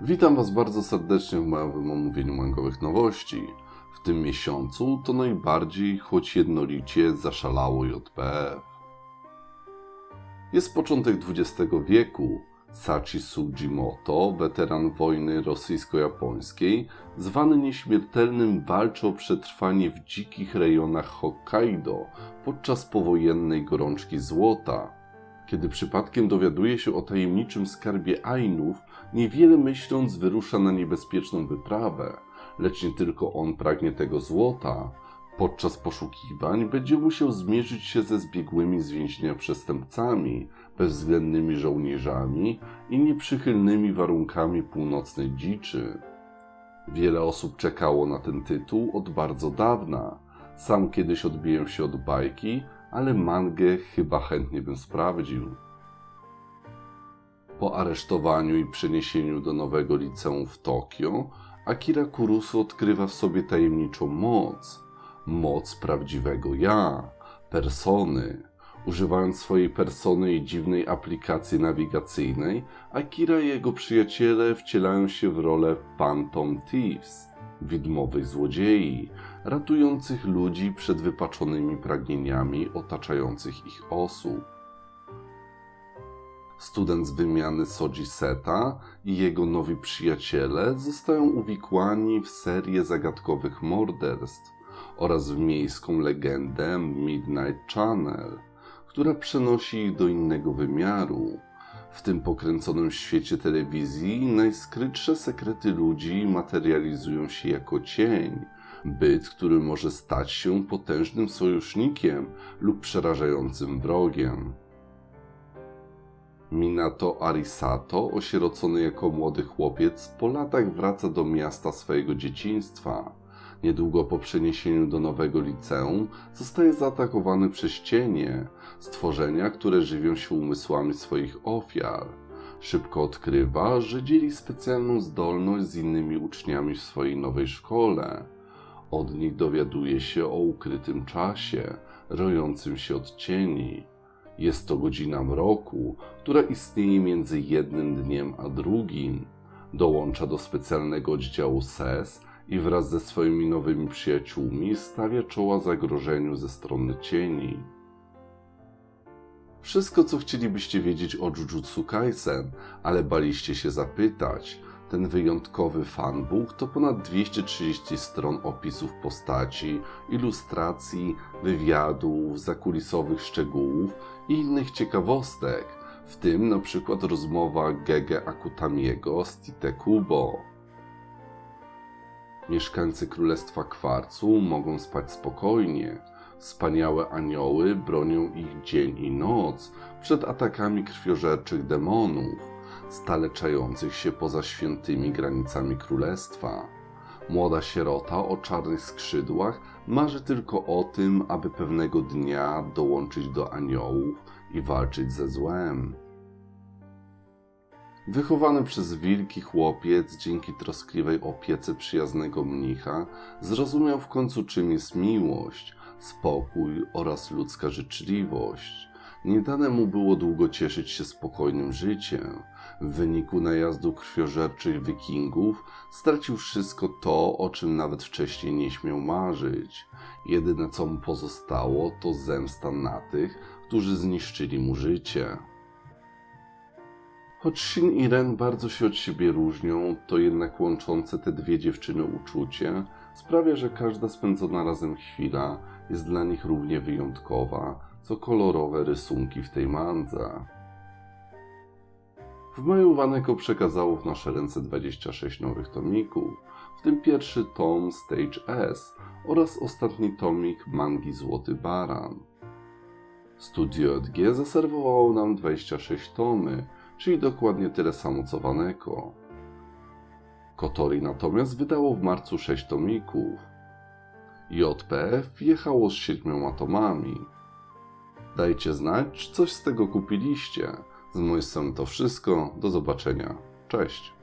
Witam Was bardzo serdecznie w małym omówieniu mangowych nowości. W tym miesiącu to najbardziej, choć jednolicie, zaszalało JPF. Jest początek XX wieku. Sachi Sugimoto, weteran wojny rosyjsko-japońskiej, zwany nieśmiertelnym, walczy o przetrwanie w dzikich rejonach Hokkaido podczas powojennej gorączki złota. Kiedy przypadkiem dowiaduje się o tajemniczym skarbie Ainów, niewiele myśląc wyrusza na niebezpieczną wyprawę, lecz nie tylko on pragnie tego złota. Podczas poszukiwań będzie musiał zmierzyć się ze zbiegłymi z więzienia przestępcami, bezwzględnymi żołnierzami i nieprzychylnymi warunkami północnej dziczy. Wiele osób czekało na ten tytuł od bardzo dawna. Sam kiedyś odbiłem się od bajki, ale mangę chyba chętnie bym sprawdził. Po aresztowaniu i przeniesieniu do nowego liceum w Tokio, Akira Kurusu odkrywa w sobie tajemniczą moc. Moc prawdziwego ja, persony. Używając swojej persony i dziwnej aplikacji nawigacyjnej, Akira i jego przyjaciele wcielają się w rolę Phantom Thieves, widmowych złodziei, ratujących ludzi przed wypaczonymi pragnieniami otaczających ich osób. Student z wymiany Soji Seta i jego nowi przyjaciele zostają uwikłani w serię zagadkowych morderstw oraz w miejską legendę Midnight Channel, która przenosi ich do innego wymiaru. W tym pokręconym świecie telewizji najskrytsze sekrety ludzi materializują się jako cień, byt, który może stać się potężnym sojusznikiem lub przerażającym wrogiem. Minato Arisato, osierocony jako młody chłopiec, po latach wraca do miasta swojego dzieciństwa. Niedługo po przeniesieniu do nowego liceum zostaje zaatakowany przez cienie, stworzenia, które żywią się umysłami swoich ofiar. Szybko odkrywa, że dzieli specjalną zdolność z innymi uczniami w swojej nowej szkole. Od nich dowiaduje się o ukrytym czasie, rojącym się od cieni. Jest to godzina mroku, która istnieje między jednym dniem a drugim. Dołącza do specjalnego oddziału SES i wraz ze swoimi nowymi przyjaciółmi stawia czoła zagrożeniu ze strony cieni. Wszystko, co chcielibyście wiedzieć o Jujutsu Kaisen, ale baliście się zapytać, ten wyjątkowy fanbook to ponad 230 stron opisów postaci, ilustracji, wywiadów, zakulisowych szczegółów i innych ciekawostek, w tym na przykład rozmowa Gege Akutamiego z Tite Kubo. Mieszkańcy Królestwa Kwarcu mogą spać spokojnie. Wspaniałe anioły bronią ich dzień i noc przed atakami krwiożerczych demonów, stale czających się poza świętymi granicami królestwa. Młoda sierota o czarnych skrzydłach marzy tylko o tym, aby pewnego dnia dołączyć do aniołów i walczyć ze złem. Wychowany przez wilki chłopiec, dzięki troskliwej opiece przyjaznego mnicha, zrozumiał w końcu, czym jest miłość, spokój oraz ludzka życzliwość. Nie dane mu było długo cieszyć się spokojnym życiem. W wyniku najazdu krwiożerczych wikingów stracił wszystko to, o czym nawet wcześniej nie śmiał marzyć. Jedyne co mu pozostało to zemsta na tych, którzy zniszczyli mu życie. Choć Shin i Ren bardzo się od siebie różnią, to jednak łączące te dwie dziewczyny uczucie sprawia, że każda spędzona razem chwila jest dla nich równie wyjątkowa, co kolorowe rysunki w tej mandze. W maju Waneko przekazało w nasze ręce 26 nowych tomików, w tym pierwszy tom Stage S oraz ostatni tomik mangi Złoty Baran. Studio JG zaserwowało nam 26 tomy, czyli dokładnie tyle samo co Waneko. Kotori natomiast wydało w marcu 6 tomików. JPF jechało z siedmioma tomami. Dajcie znać, czy coś z tego kupiliście. Z mojej strony to wszystko. Do zobaczenia. Cześć.